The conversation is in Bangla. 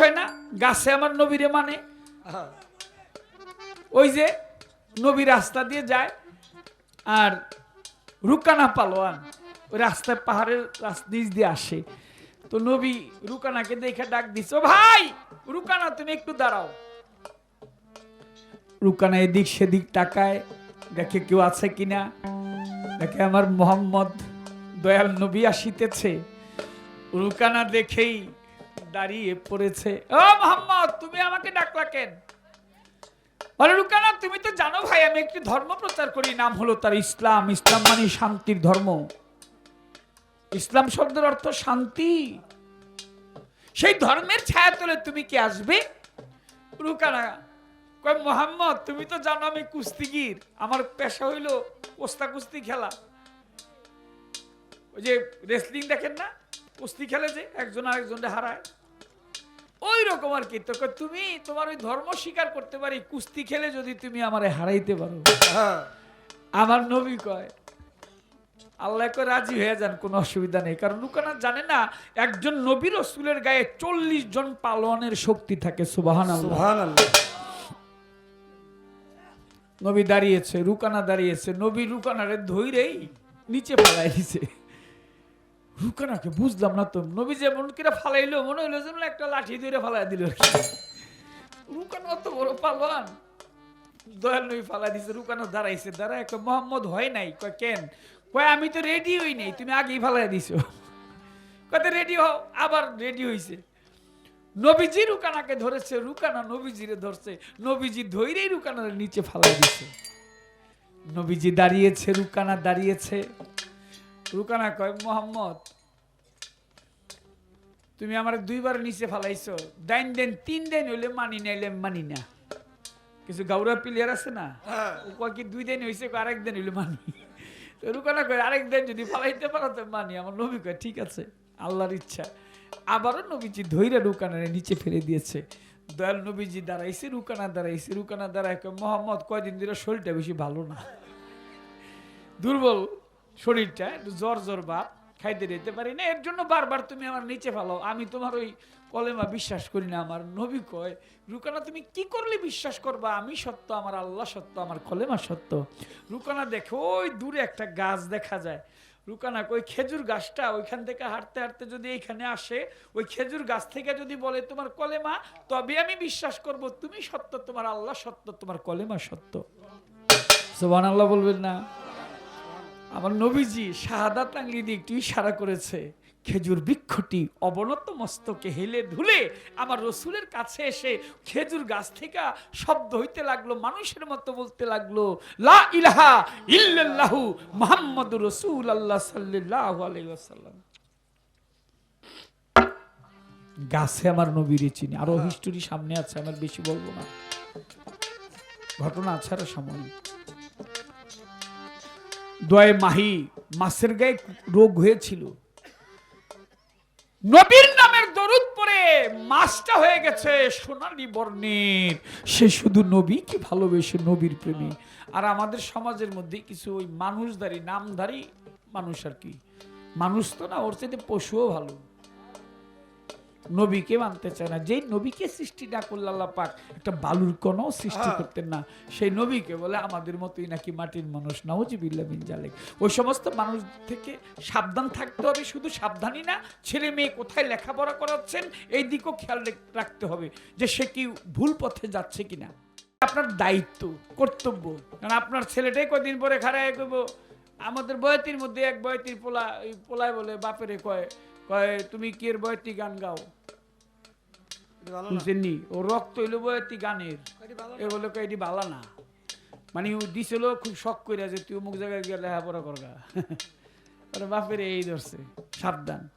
হয় না? গাছে আমার নবীরে মানে। ওই যে নবী রাস্তা দিয়ে যায়, আর রুকানা পালোয়ান ওই রাস্তায় পাহাড়ের নিচ দিয়ে আসে। তো নবী রুকানাকে দেখে ডাক ভাই, রুকানা, তুমি একটু দাঁড়াও। রুকানা এদিক সেদিক তাকায়, দেখে কেউ আছে কিনা? দেখে আমার মোহাম্মদ দয়াল নবী আসিতেছে। রুকানা দেখেই দাঁড়িয়ে পড়েছে। ও মোহাম্মদ, তুমি আমাকে ডাকলা কেন? বলে রুকানা তুমি তো জানো ভাই, আমি একটি ধর্ম প্রচার করি, নাম হলো তার ইসলাম। ইসলাম মানে শান্তির ধর্ম। ইসলাম শব্দের অর্থ শান্তি। সেই ধর্মের ছায়া তোলে তুমি কি আসবে? রুকানা কয়, মোহাম্মদ, তুমি তো জানো আমি কুস্তিগির। আমার পেশা হইল কোস্তা কুস্তি খেলা। ওই যে রেসলিং দেখেন না? কুস্তি খেলে যে একজন আরেকজনকে হারায়। ওই রকম আর কি। তো তুমি তোমার ওই ধর্ম স্বীকার করতে পারি কুস্তি খেলে যদি তুমি আমারে হারাইতে পারো। হ্যাঁ। আমার নবী কয় আল্লাহ কয় রাজি হয়ে যান কোনো অসুবিধা নেই। কারণ লুকানা জানে না একজন নবী রসুলের গায়ে চল্লিশ জন পালনের শক্তি থাকে সুবাহান। নবী দাঁড়িয়েছে রুকানা দাঁড়িয়েছে নবী রুকানারে ধৈরেই নিচে ফালাই দিছে রুকানাকে বুঝলাম না তো। নবী যে মন কিরা ফালাইলো, মনে হইল যেন একটা লাঠি ধরে ফালাই দিল। রুকানা অত বড় পালোয়ান। দয়াল নবী ফালাই দিছে, রুকানা দাঁড়াইছে, দাঁড়ায় কয়, মোহাম্মদ হয় নাই? কয়, কেন? কয়, আমি তো রেডি হই নাই, তুমি আগেই ফালাই দিছো। কত রেডি হও, আবার রেডি হইছে। নবীজি রুকানাকে ধরেছে, রুকানা নবীজিরে ধরছে, নবীজি ধৈরেই রুকানার নিচে ফালাই দিছে। নবীজি দাঁড়িয়েছে, রুকানা দাঁড়িয়েছে। রুকানা কয় মোহাম্মদ তুমি আমার দুইবার নিচে ফালাইছো। ডাইন দেন তিন দিন হইলে মানি না নাইলে মানি না। কিছু গাউরা প্লেয়ার আছে না? হ্যাঁ। ও কয় কি দুই দিন হয়েছে কয় আরেক দিন হইলে মানি। তো রুকানা কয় আরেক দিন যদি ফালাইতে পারো তো মানি। আমার নবী কয় ঠিক আছে আল্লাহর ইচ্ছা। আবারও নবীজি ধৈর্য রুকানারে নিচে ফেলে দিয়েছে। দয়াল নবীজি দাঁড়াইছে রুকানা দাঁড়াইছে রুকানা দাঁড়ায় কয় মোহাম্মদ কয়দিন ধরে শরীরটা বেশি ভালো না? দুর্বল। শরীরটা একটু জ্বর জ্বর ভাব, খাইতে দিতে পারি না। এর জন্য বারবার তুমি আমার নিচে ফেলো। আমি তোমার ওই কলেমা বিশ্বাস করি না। আমার নবী কয়, রুকানা, তুমি কি করলে বিশ্বাস করবা? আমি সত্য, আমার আল্লাহ সত্য, আমার কলেমা সত্য। রুকানা, দেখো, ওই দূরে একটা গাছ দেখা যায়। রুকানা, ওই খেজুর গাছটা ওইখান থেকে হাঁটতে হাঁটতে যদি এইখানে আসে, ওই খেজুর গাছ থেকে যদি বলে, তোমার কলেমা তবে আমি বিশ্বাস করব, তুমি সত্য, তোমার আল্লাহ সত্য, তোমার কলেমা সত্য। সোবান আল্লাহ বলবেন না। আমার নবীজি শাহাদাত আঙ্গলি দিয়ে একটু ইশারা করেছে খেজুর বৃক্ষটি অবনত মস্তকে হেলে ধুলে আমার রসুলের কাছে এসে খেজুর গাছ থেকে শব্দ হইতে লাগল মানুষের মতো বলতে লাগল লা ইলাহা ইল্লাল্লাহু মুহাম্মাদুর রাসূল আল্লাহ সাল্লাল্লাহু আলাইহি ওয়াসাল্লাম। গাছে আমার নবীরে চিনি আরও হিস্টোরি সামনে আছে আমার বেশি বলব না। ঘটনা আছে আর সামনে। দয়ে মাহি মাসের গায়ে রোগ হয়েছিল। নবীর নামের দরুদ পরে মাছটা হয়ে গেছে সোনালী বর্ণের। সে শুধু নবীকে ভালোবেসে নবীর প্রেমী। আর আমাদের সমাজের মধ্যে কিছু ওই মানুষদারি নামধারী মানুষ আর কি। মানুষ তো না, ওর চাইতে পশুও ভালো। নবীকে মানতে চায় না। যেই নবীকে সৃষ্টি না করল আল্লাহ পাক একটা বালুর কণাও সৃষ্টি হ্যাঁ। করতেন না। সেই নবীকে বলে আমাদের মতোই নাকি মাটির মানুষ? নাউজিবিল্লা বিন জালেক। ওই সমস্ত মানুষ থেকে সাবধান থাকতে হবে। শুধু সাবধানই না ছেলে মেয়ে কোথায় লেখাপড়া করাচ্ছেন এই দিকও খেয়াল রাখতে হবে যে সে কি ভুল পথে যাচ্ছে কিনা। আপনার দায়িত্ব কর্তব্য। কারণ আপনার ছেলেটাই কদিন পরে খারায় করব আমাদের বয়তির মধ্যে এক বয়তির পোলা পোলায় বলে বাপেরে কয় কয় তুমি কি এর বয়তি গান গাও। বুঝছেননি? ও রক্ত হইল বয়তি গানের। এ বলে এটি বালা না। মানে ও দিছিল খুব শখ করে যে তুই অমুক জায়গায় গিয়ে লেখাপড়া করগা। ওরা বাপের এই ধরছে। সাবধান।